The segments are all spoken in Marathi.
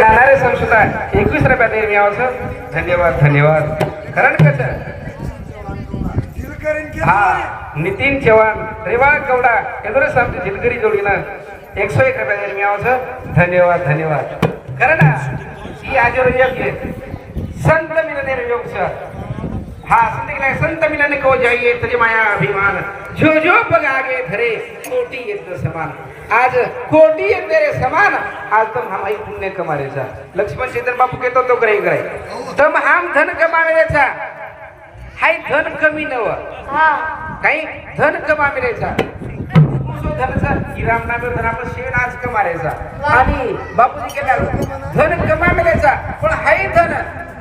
राहणारे संस्था एकवीस रुपयात येईल यावंसं. धन्यवाद धन्यवाद. कारण कसं? हा नितीन चव्हाण रेवा गौडा एवढंच आमची झिलकरी जोडीनं एकशे एक रुपया येईल यावंसं. धन्यवाद धन्यवाद. कारण ही आजवर योग आहे संत मिलने योग सर. हा संत संत मिलन को जाइए तज माया अभिमान। जो जो पग आगे धरे कोटी यज्ञ समान। आज कोटी यज्ञ रे समान आज तुम हम ही पुण्य कमारेचा लक्ष्मण चेतन बापू कहतो तो ग्रही ग्रही। तम हम धन कमावेचा हाय धन कमी नव काही धन कमावेचा धनचा ही रामनाम धन आपण शेण आज कमारेचा आणि बापूजी केला धन कमावेचा पण हाय धन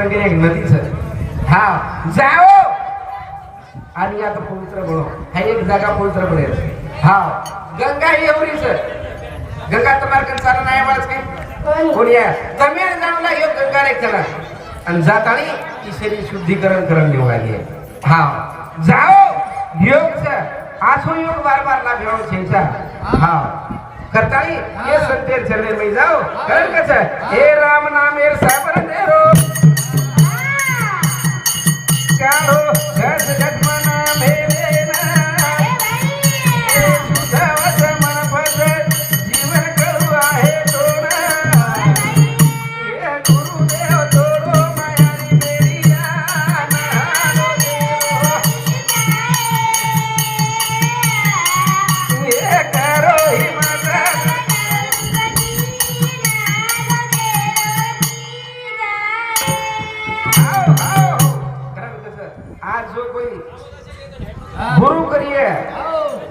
सतसंगेरी एक नदीच. हा जाओ! आणि आता पवित्र बनव हा एक जागा पवित्र बनेल हा गंगा ही एवढीच आहे. गंगा तुम्हाला चालू नाही आवाज काही? कोणी तमिळ योग गंगा रे केला आणि जातानी ती शरीर शुद्धीकरण करून घेऊ लागली हा जाओ! योग आसो योग बार बार ना भेवून छेचा हा. करताळी हे संतेर चरणे मी जाओ कारण कसं हे राम नाम हे साबर देरो काढो घट घट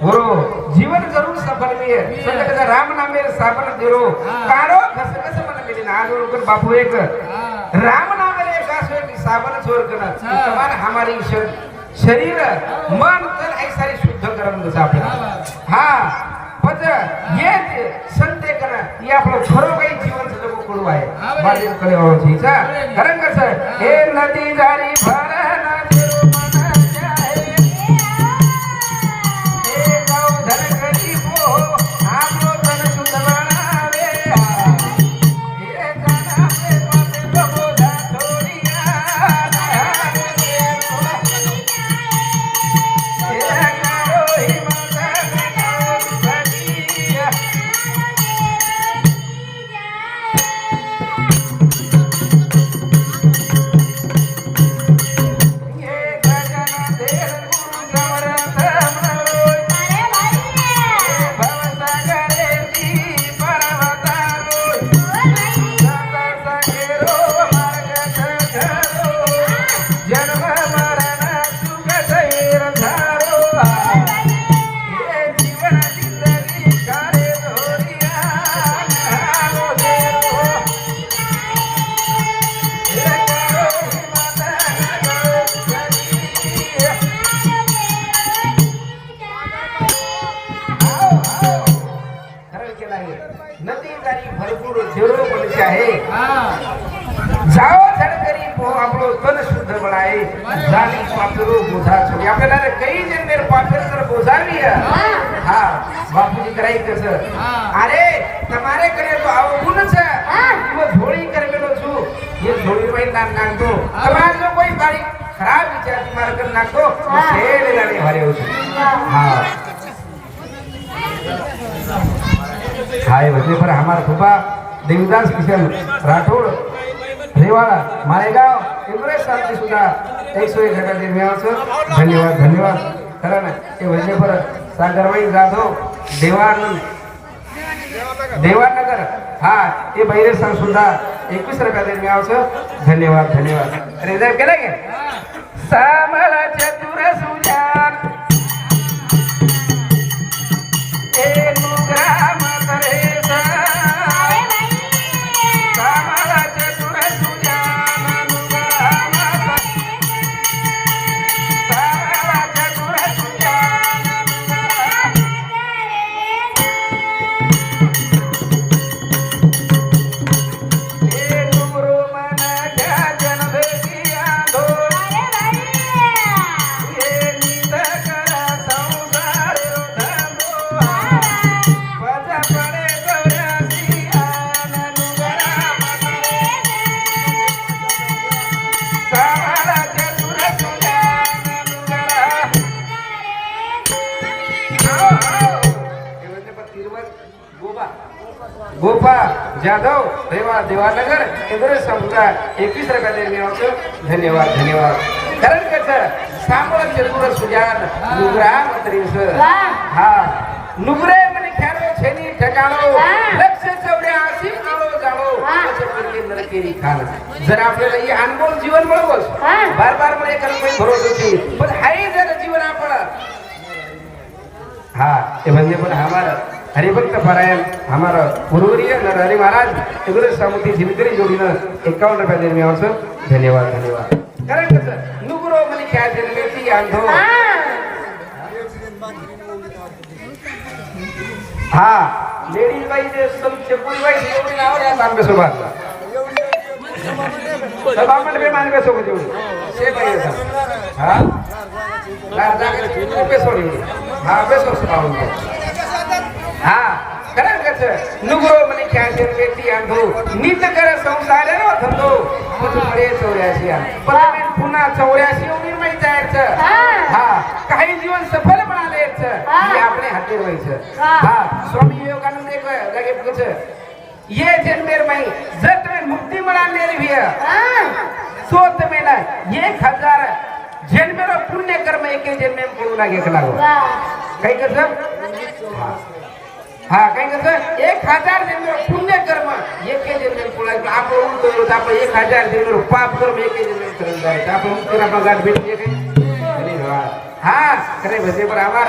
गुरु जीवन जरूर सफल है संत राम नामे साबण देरो कसं कसं म्हणा गेली ना बापू एक. राम नामे एक साबण चोर तुम्हाला हमारी शरीर मन तन सारी शुद्ध करण जसं आपल्याला हा. पण ये संते करा. हे आपलं खरं काही जीवन जगू कडू आहे बाजीवकडे ओळखीचा कारण कसं? हे. नदी जारी જાઓ જળકરી પો આપણો તન શુદ્ધ બનાય જાની પાપરો બોધા છો. આપણે તારે કઈ જ મેર પાપર કર બોધાવી હા, બાપુજી કરાઈ કે સર અરે, તમારે કરે તો આવો ગુણ છે. હું ધોળી કરમેલો છું. એ ધોળી ભાઈ નામ નાખતો તમારે જો કોઈ મારી ખરાબ વિચાર મારે કર નાખતો શેર લાડી હર્યો છું. હા. હા, એ પર અમારા ફૂફા देवीदास किशन राठोड रेवाळा मालेगाव इंग्रेस साठी सुद्धा एक सोय गटाचे मिळावचं धन्यवाद धन्यवाद. कारण ते वैद्यपर सागरबाई जाधव देवानंद. देवानगर हा ते बहिरे सर सुद्धा एकवीस रुपयाचे मिळावचं धन्यवाद धन्यवाद. रिझर्व केलं गे सामाला चतुरस देवानगर इंद्र समुद्र एकवीस रकाचे मिळवतो धन्यवाद धन्यवाद. कारण कसं सांबळ चतुर सुजान नुगरा मंत्रीस हा. नुगरे म्हणे ख्यारो छेनी ठिकाणो लक्ष असं करीये नरकेरी खान. जर आपल्याला हे अनुभव जीवन मिळवस बार बार म्हणे कर्म भरोसा पण हाय जर जीवन आपण. हाँ ये बंदे पर हमारा हरिभक्त पारायण हमारा गुरुवर्य नरहरि महाराज। एवढे सामुती जिनकरी जोडीनं एकावन्न रुपया देणे आवश्यक धन्यवाद धन्यवाद। कारण कसं नुगरो म्हणे काय जन्मेची अंधो हा। लेडीज बाई जे चेपुरी बाई एवढी नाव या तांबे सोबत सभामंड बे मानवे सोबत एवढी शे बाई असा हा लार जागे बेसो हा बेसो सभावून हा जन्मेची अंधो नीत कर संसार रो धंदो मग मळे चौऱ्याशी पण पुन्हा चौऱ्याशी माहिती जायचं हा काही जीवन सफल म्हणाले हे। आपले हाती व्हायचं हा। स्वामी विवेकानंद एक पूछ ये जन्मेर माई जर तुम्ही मुक्ती मिळाले भिय सो तुम्ही ना एक हजार जन्मेर पुण्य कर्म एके जन्मे पळू लागे लागो काही कसं? हा. काय काही कसं एक हजार जन्मेर पुण्य कर्म. एक जन्मे पुढे आपण उलटो आपण एक हजार जन्मेर पाप कर्म एक जन्मे करून जायचं. आपण मुक्तीला आपण गाठ भेटली धन्यवाद हा खरे भजे पण आभार.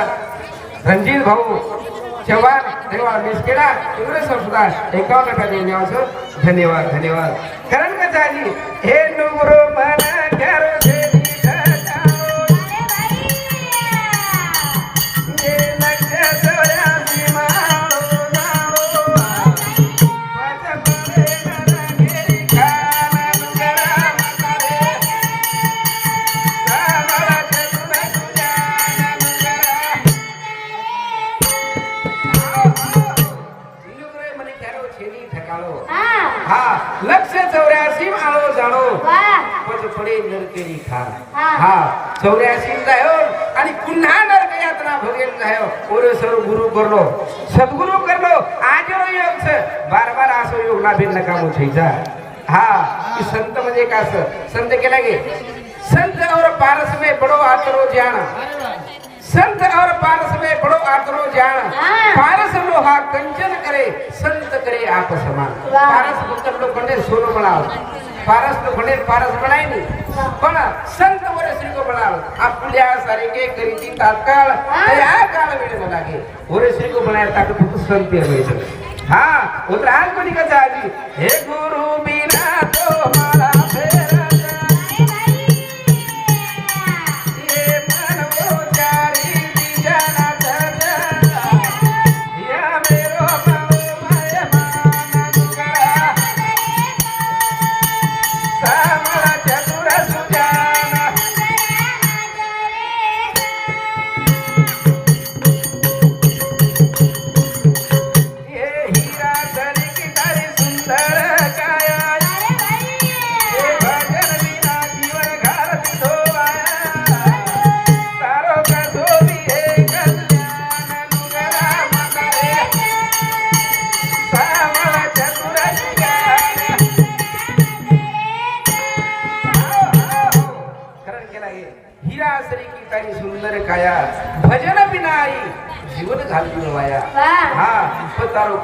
रणजित भाऊ चव्हाण देवा मिसकेडा इंग्रज सुद्धा एकावन्न रुपया देणे आवश्यक धन्यवाद धन्यवाद. कारण कसं आली हे नुगरो मन चौऱ्यासी आळो जाणो. पद पडे नरकेरी खान हा. चौऱ्यासी जायो आणि पुन्हा नरक यातना भोगेल जायो. ओरे सर गुरु करलो. सद्गुरु करलो. आज योग छ बार बार असो योग लाभेल नका मोछैचा हा ई संत म्हणजे का असं? संत केला गे संत और पारस में बड़ो आतरो जान संत और पारस में बड़ो आतरो जान पारस लोहा कंचन करे संत करे आप समान. पारस मतलब लोग बने सोनो बनाओ पारस तो बने पारस बनाए नहीं. पण संत वरे श्री को बनाओ आप पुल्या सारे के करी थी तात्काल या काल वेळ मला के वरे श्री को बनाया ताकि संत है हाँ उतर आज को निकल आजी? हे गुरु बिना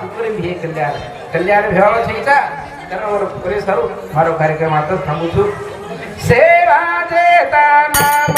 ಕುಕ್ಕುಲಿಂಬಿ ಕಲ್ಯಾಣ ಕಲ್ಯಾಣ ಭೇವ ಸಹಿತ ಕೆಲವರು ಪೊಲೀಸರು ಮಾಡೋ ಕಾರ್ಯಕ್ರಮ ಅಂತ ನಂಬುದು ಸೇವಾ ದೇತ ನಾಮ